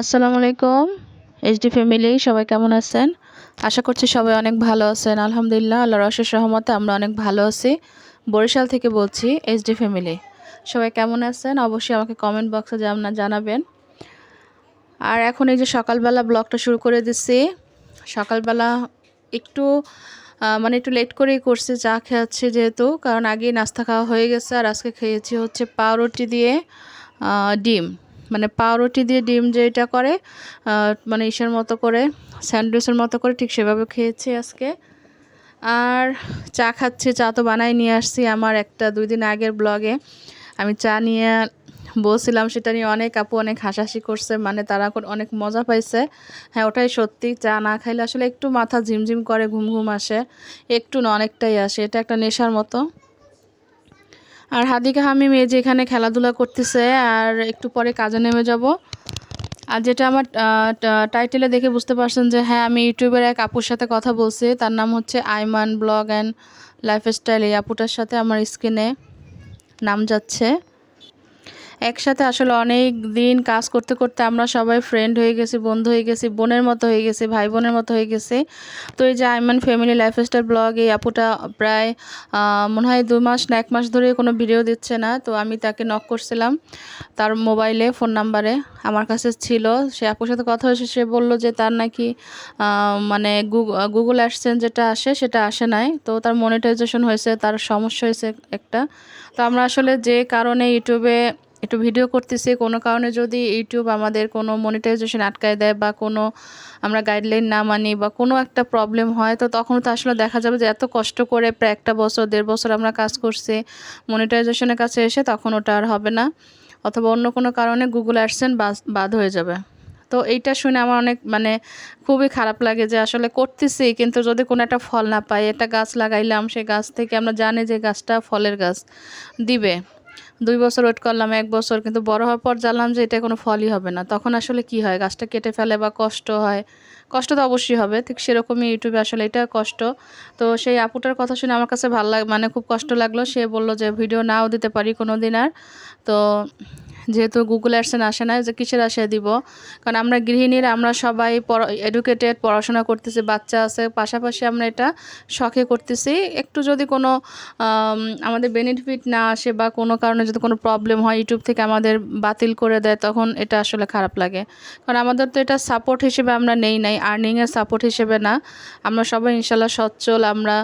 আসসালামু আলাইকুম। HD family সবাই কেমন আছেন? আশা করছি সবাই অনেক ভালো আছেন। আলহামদুলিল্লাহ, আল্লাহর অশেষ রহমতে আমরা অনেক ভালো আছি। বরিশাল থেকে বলছি এইচডি ফ্যামিলি সবাই কেমন আছেন? অবশ্যই আমাকে কমেন্ট বক্সে জানাবেন। আর এখন এই যে সকালবেলা ব্লগটা শুরু করে দিচ্ছি। সকালবেলা একটু মানে একটু লেট করেই করছি, চা খেয়েছি যেহেতু। কারণ আগেই নাস্তা খাওয়া হয়ে গেছে। আর আজকে খেয়েছি হচ্ছে পাউরুটি দিয়ে ডিম। মানে পাউরুটি দিয়ে ডিম যেটা করে মানে ইসের মতো করে, স্যান্ডউইচের মতো করে ঠিক সেভাবে খেয়েছি আজকে। আর চা খাচ্ছি, চা তো বানাই নিয়ে আসছি আমার একটা দুই দিন আগের ব্লগে। আমি চা নিয়ে বলছিলাম, সেটা নিয়ে অনেক আপু অনেক হাসাহাসি করছে মানে তারা অনেক মজা পাইছে। হ্যাঁ ওটাই সত্যি, চা না খাইলে আসলে একটু মাথা ঝিমঝিম করে, ঘুম ঘুম আসে, একটু না অনেকটাই আসে, এটা একটা নেশার মতো। আর হাদিকা হামিম মেয়ে যে এখানে খেলাধুলা করতেছে, আর একটু পরে কাজে নেমে যাব। আর যেটা আমার টাইটেলে দেখে বুঝতে পারছেন যে হ্যাঁ আমি ইউটিউবের এক আপুর সাথে কথা বলছি। তার নাম হচ্ছে আইমান ব্লগ অ্যান্ড লাইফস্টাইল। এই আপুটার সাথে আমার স্ক্রিনে নাম যাচ্ছে। একসাথে আসলে অনেক দিন কাজ করতে করতে আমরা সবাই ফ্রেন্ড হয়ে গেছি, বন্ধু হয়ে গেছি, বোনের মতো হয়ে গেছি, ভাই বোনের মতো হয়ে গেছি। তো এই যে আইমান ফ্যামিলি লাইফস্টাইল ব্লগ এই আপুটা প্রায় মনে হয় দু মাস না, এক মাস ধরে কোনো ভিডিও দিচ্ছে না। তো আমি তাকে নক করছিলাম তার মোবাইলে ফোন নাম্বারে আমার কাছে ছিল, সে আপুর সাথে কথা হয়েছে, সে বলল যে তার নাকি মানে গুগল অ্যাডসেন্স যেটা আসে, সেটা আসে নাই। তো তার মনিটাইজেশন হয়েছে, তার সমস্যা হয়েছে একটা। তো আমরা আসলে যে কারণে ইউটিউবে একটু ভিডিও করতেছি। কোনো কারণে যদি ইউটিউব আমাদের কোনো মনিটাইজেশন আটকায় দেয় বা কোনো আমরা গাইডলাইন না মানি বা কোনো একটা প্রবলেম হয়, তো তখন তো আসলে দেখা যাবে যে এত কষ্ট করে প্রায় একটা বছর, দেড় বছর আমরা কাজ করছি মনিটাইজেশনের কাছে এসে তখন ওটা আর হবে না। অথবা অন্য কোনো কারণে গুগল অ্যাডসেন বাদ হয়ে যাবে। তো এইটা শুনে আমার অনেক মানে খুবই খারাপ লাগে যে আসলে করতেছি কিন্তু যদি কোনো একটা ফল না পাই, একটা গাছ লাগাইলাম, সেই গাছ থেকে আমরা জানি যে গাছটা ফলের গাছ দিবে। দুই বছর ওয়েট করলাম, এক বছর। কিন্তু বড় হওয়ার পর জানলাম যে এটা কোনো ফলই হবে না। তখন আসলে কি হয়? গাছটা কেটে ফেলে বা কষ্ট হয়। কষ্ট তো অবশ্যই হবে, ঠিক সেরকমই ইউটিউবে আসলে এটা কষ্ট। তো সেই আপুটার কথা শুনে আমার কাছে ভালো লাগ মানে খুব কষ্ট লাগল, সে বলল যে ভিডিও নাও দিতে পারি কোনো দিন আর। তো যেহেতু গুগল অ্যাডসেন আসে না, যে কিসের আসে দিব? কারণ আমরা গৃহিণীরা, আমরা সবাই এডুকেটেড পড়াশোনা করতেছি, বাচ্চা আছে, পাশাপাশি আমরা এটা শখে করতেছি। একটু যদি কোনো আমাদের বেনিফিট না আসে বা কোনো কারণে যদি কোনো প্রবলেম হয় ইউটিউব থেকে আমাদের বাতিল করে দেয়, তখন এটা আসলে খারাপ লাগে। কারণ আমাদের তো এটা সাপোর্ট হিসেবে আমরা নেই নাই। আর্নিংয়ের সাপোর্ট হিসেবে না। আমরা সবাই ইনশাল্লাহ সচ্ছল, আমরা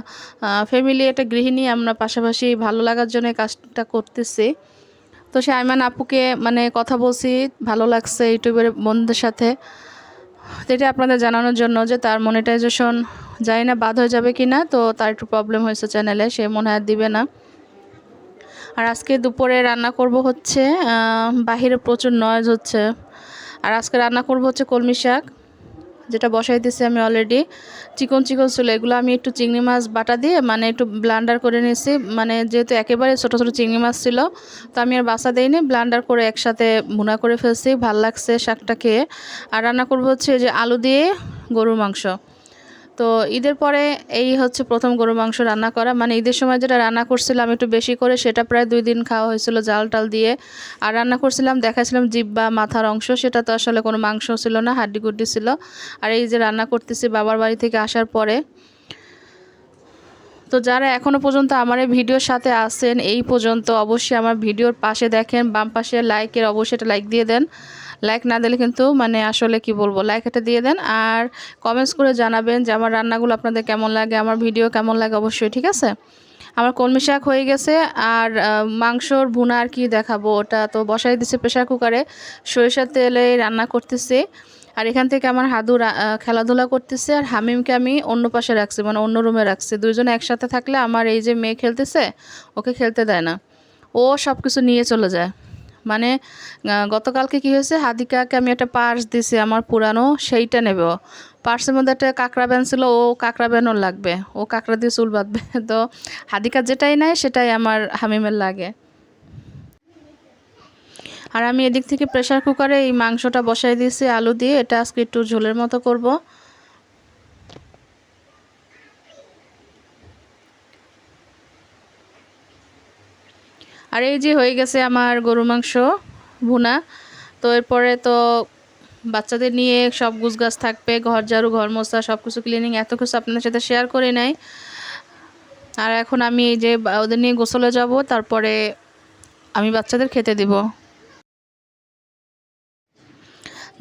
ফ্যামিলি একটা গৃহিণী, আমরা পাশাপাশি ভালো লাগার জন্য কাজটা করতেছি। তো সে আইমান আপুকে মানে কথা বলছি, ভালো লাগছে ইউটিউবের বন্ধুদের সাথে। এটা আপনাদের জানানোর জন্য যে তার মনিটাইজেশন জানি না, বাদ হয়ে যাবে কি না তো তার একটু প্রবলেম হয়েছে চ্যানেলে সে মনে হয় দিবে না। আর আজকে দুপুরে রান্না করব হচ্ছে বাহিরে প্রচুর নয়েজ হচ্ছে। আর আজকে রান্না করব হচ্ছে কলমি শাক। যেটা বসাই দিয়েছি আমি অলরেডি চিকন চিকন ছিল, এগুলো আমি একটু চিংড়ি মাছ বাটা দিয়ে মানে একটু ব্লান্ডার করে নিয়েছি মানে যেহেতু একেবারে ছোট ছোটো চিংড়ি মাছ ছিল, তো আমি আর বাসা দিইনি ব্লান্ডার করে একসাথে ভুনা করে ফেলছি, ভালো লাগছে শাকটা খেয়ে। আর রান্না করব হচ্ছে যে আলু দিয়ে গরুর মাংস। তো ঈদের পরে এই হচ্ছে প্রথম গরু মাংস রান্না করা। মানে ঈদের সময় যেটা রান্না করছিলাম একটু বেশি করে, সেটা প্রায় দুই দিন খাওয়া হয়েছিল জাল টাল দিয়ে। আর রান্না করছিলাম দেখাছিলাম জিব্বা, মাথার অংশ, সেটা তো আসলে কোনো মাংস ছিল না, হাড্ডি গুড্ডি ছিল। আর এই যে রান্না করতেছি বাবার বাড়ি থেকে আসার পরে তো যারা এখনও পর্যন্ত আমার এই ভিডিওর সাথে আসেন এই পর্যন্ত অবশ্যই আমার ভিডিওর পাশে দেখেন, বাম পাশে লাইকের অবশ্যই এটা লাইক দিয়ে দেন। লাইক না দিলে কিন্তু মানে আসলে কি বলব লাইক এটা দিয়ে দেন। আর কমেন্টস করে জানাবেন যে আমার রান্নাগুলো আপনাদের কেমন লাগে, আমার ভিডিও কেমন লাগে অবশ্যই, ঠিক আছে? আমার কলমি শাক হয়ে গেছে, আর মাংসর ভুনা আর কি দেখাবো। ওটা তো বসাই দিচ্ছে প্রেশার কুকারে সরিষার তেলে রান্না করতেছে। আর এখান থেকে আমার হাদু খেলাধুলা করতেছে আর হামিমকে আমি অন্য পাশে রাখছি মানে অন্য রুমে রাখছি। দুইজনে একসাথে থাকলে আমার এই যে মেয়ে খেলতেছে, ওকে খেলতে দেয় না। ও সব কিছু নিয়ে চলে যায়। মানে গতকালকে কি হয়েছে, হাদিকাকে আমি একটা পার্স দিছি আমার পুরানো, সেইটা নেব পার্সের মধ্যে একটা কাঁকড়া ব্যান ছিল, ও কাঁকড়া ব্যানও লাগবে। ও কাঁকড়া দিয়ে চুল বাঁধবে। তো হাদিকা যেটাই নেয়, সেটাই আমার হামিমের লাগে। আর আমি এদিক থেকে প্রেশার কুকারে এই মাংসটা বসাই দিয়েছি, আলু দিয়ে। এটা আজকে একটু ঝোলের মতো করব। আর এই যে হয়ে গেছে আমার গরু মাংস ভুনা। তো এরপরে তো বাচ্চাদের নিয়ে সব গুছগাছ থাকবে, ঘর ঝাড়ু, ঘর মোছা সব কিছু ক্লিনিং এত কিছু আপনাদের সাথে শেয়ার করে নেয় আর এখন আমি যে ওদের নিয়ে গোসলে যাব, তারপরে আমি বাচ্চাদের খেতে দিব।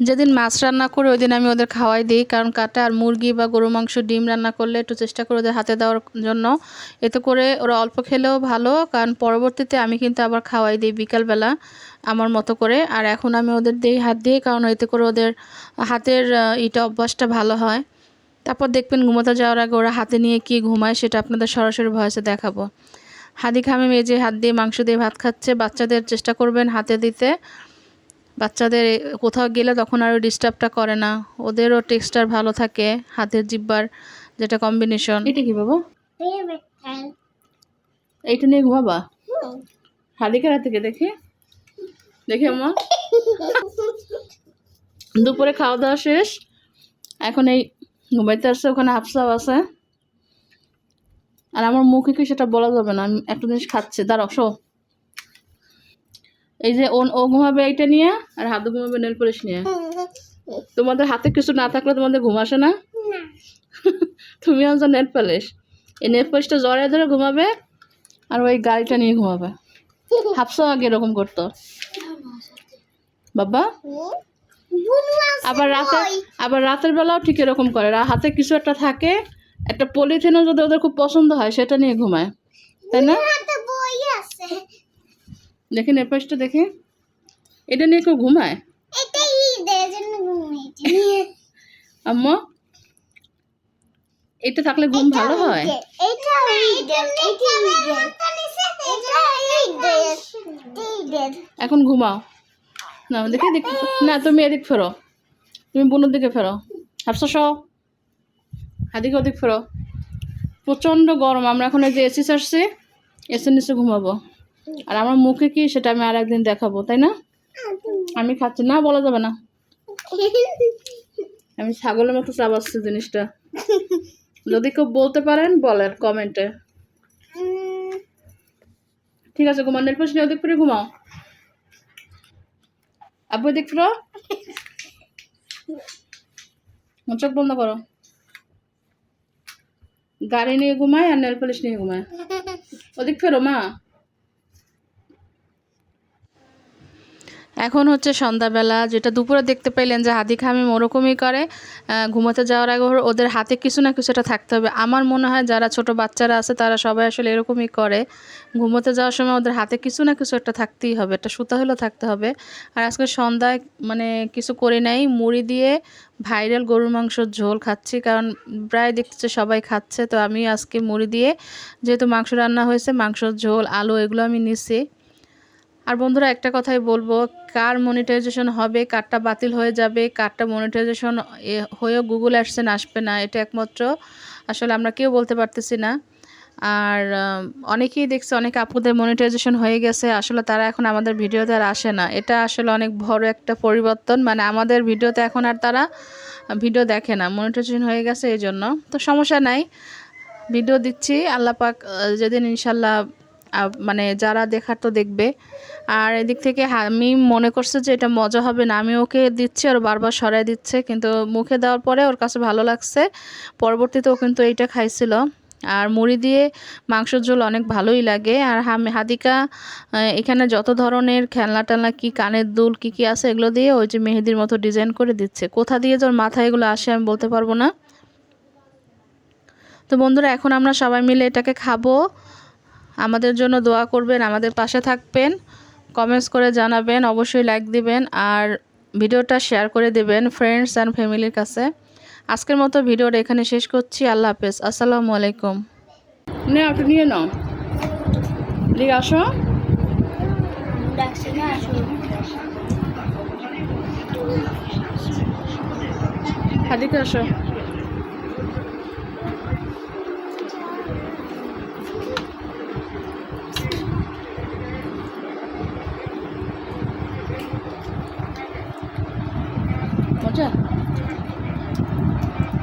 যেদিন মাছ রান্না করে ওই দিন আমি ওদের খাওয়াই দিই। কারণ কাটা আর মুরগি বা গরু মাংস ডিম রান্না করলে একটু চেষ্টা করে ওদের হাতে দেওয়ার জন্য। এতে করে ওরা অল্প খেলেও ভালো, কারণ পরবর্তীতে আমি কিন্তু আবার খাওয়াই দিই বিকালবেলা আমার মতো করে। আর এখন আমি ওদের দিই হাত দিয়ে, কারণ এতে করে ওদের হাতের ইটা অভ্যাসটা ভালো হয়। তারপর দেখবেন ঘুমোতে যাওয়ার আগে ওরা হাতে নিয়ে কি ঘুমায় সেটা আপনাদের সরাসরি ভয়েসে দেখাবো। হাদি খামে মেজে হাত দিয়ে মাংস দিয়ে ভাত খাচ্ছে, বাচ্চাদের চেষ্টা করবেন হাতে দিতে। বাচ্চাদের কোথাও গেলে তখন আর ডিস্টার্বটা করে না। ওদেরও টেক্সচার ভালো থাকে, হাতের জিব্বার যেটা কম্বিনেশন এটা কি বাবা? এইটা নিয়ে ঘুমাবা? হাদিকে থেকে দেখি। দেখি আমার দুপুরে খাওয়া দাওয়া শেষ। এখন এই ঘুমাইতে আসছে, ওখানে হাফসাও আছে। আর আমার মুখে কি সেটা বলা যাবে না? আমি একটা জিনিস খাচ্ছে। দাঁড়াও, শো। এই যে ও ঘুমাবে এইটা নিয়ে, আর হাদু ঘুমাবে নেল পলিশ নিয়ে। তোমাদের হাতে কিছু না থাকলে তোমাদের ঘুম আসে না? তুমি আনছো নেল পলিশ। এই নেট পলিশটা জ্বরে ধরে ঘুমাবে, আর ওই গাড়িটা নিয়ে ঘুমাবে। হাফসাও আগে এরকম করতো? বাবা? আবার রাতে আবার রাতের বেলাও ঠিক এরকম করে। হাতে কিছু একটা থাকে, একটা পলিথিনও যদি ওদের খুব পছন্দ হয়, সেটা নিয়ে ঘুমায়। তাই না? হাতে বই আছে দেখি নেপাসটা দেখে এটা নিয়ে কেউ ঘুমায়? আম্মা এটা থাকলে ঘুম ভালো হয়? এখন ঘুমাও। না দেখি দেখি। না তুমি এদিক ফেরো। তুমি বোনের দিকে ফেরো। হাফসা সহ হাদিকে ওদিক ফেরো। প্রচণ্ড গরম। আমরা এখন এই যে এসি ছাড়ছি এসির নিচে ঘুমাবো। আর আমার মুখে কি সেটা আমি আর একদিন দেখাবো, তাই না? আমি খাচ্ছি, না বলা যাবে না। আমি ছাগলের মতো চাবাচ্ছি জিনিসটা। যদি কেউ বলতে পারেন, বলেন কমেন্টে। ঠিক আছে ঘুমান নেল নিয়ে ওদিক ফিরে ঘুমাও। ওদিক ফিরো। চোখ বন্ধ করো। গাড়ি নিয়ে ঘুমায় আর নেল পলিশ নিয়ে ঘুমায়। ওদিক ফেরো, মা। এখন হচ্ছে সন্ধ্যাবেলা, যেটা দুপুরে দেখতে পেলেন যে হাদি খামিম ওরকমই করে ঘুমাতে যাওয়ার আগে ওদের হাতে কিছু না কিছু একটা থাকতে হবে। আমার মনে হয় যারা ছোট বাচ্চারা আছে, তারা সবাই আসলে এরকমই করে। ঘুমোতে যাওয়ার সময় ওদের হাতে কিছু না কিছু একটা থাকতেই হবে, একটা সুতা হলেও থাকতে হবে। আর আজকে সন্ধ্যায় মানে কিছু করে নাই, মুড়ি দিয়ে ভাইরাল গরুর মাংসর ঝোল খাচ্ছি, কারণ প্রায় দেখছে সবাই খাচ্ছে। তো আমি আজকে মুড়ি দিয়ে, যেহেতু মাংস রান্না হয়েছে, মাংসর ঝোল, আলু, এগুলো আমি নিছি। আর বন্ধুরা, একটা কথাই বলব, কার মনিটাইজেশন হবে, কারটা বাতিল হয়ে যাবে, কারটা মনিটাইজেশন হয়েও গুগল অ্যাডসেন আসবে না, এটা একমাত্র আসলে আমরা কেউ বলতে পারতেছি না। আর অনেকেই দেখছে, অনেক আপুদের মনিটাইজেশন হয়ে গেছে, আসলে তারা এখন আমাদের ভিডিওতে আর আসে না। এটা আসলে অনেক বড় একটা পরিবর্তন মানে আমাদের ভিডিওতে এখন আর তারা ভিডিও দেখে না মনিটাইজেশন হয়ে গেছে এই জন্য। তো সমস্যা নাই, ভিডিও দিচ্ছি, আল্লাহ পাক যেদিন ইনশাল্লাহ মানে যারা দেখার তো দেখবে। আর এদিক থেকে আমি মনে করছে যে এটা মজা হবে না। আমি ওকে দিচ্ছি, আর বারবার সরাই দিচ্ছে। কিন্তু মুখে দেওয়ার পরে ওর কাছে ভালো লাগছে। পরবর্তীতে ও কিন্তু এইটা খাইছিল। আর মুড়ি দিয়ে মাংসের ঝোল অনেক ভালোই লাগে। আর হাম- হাদিকা এখানে যত ধরনের খেলনা টেলনা, কী কানের দুল, কি কি আছে, এগুলো দিয়ে ওই যে মেহেদির মতো ডিজাইন করে দিচ্ছে। কোথা দিয়ে যে মাথায় এগুলো আসে আমি বলতে পারব না। তো বন্ধুরা, এখন আমরা সবাই মিলে এটাকে খাব। আমাদের জন্য দোয়া করবেন, আমাদের পাশে থাকবেন কমেন্টস করে জানাবেন, অবশ্যই লাইক দিবেন আর ভিডিওটা শেয়ার করে দেবেন ফ্রেন্ডস অ্যান্ড ফ্যামিলির কাছে। আজকের মতো ভিডিওটা এখানে শেষ করছি, আল্লাহ হাফেজ, আসসালামু আলাইকুম। নে ওটা নিয়ে নাও। দিকে আসো। হাদিকে আসো।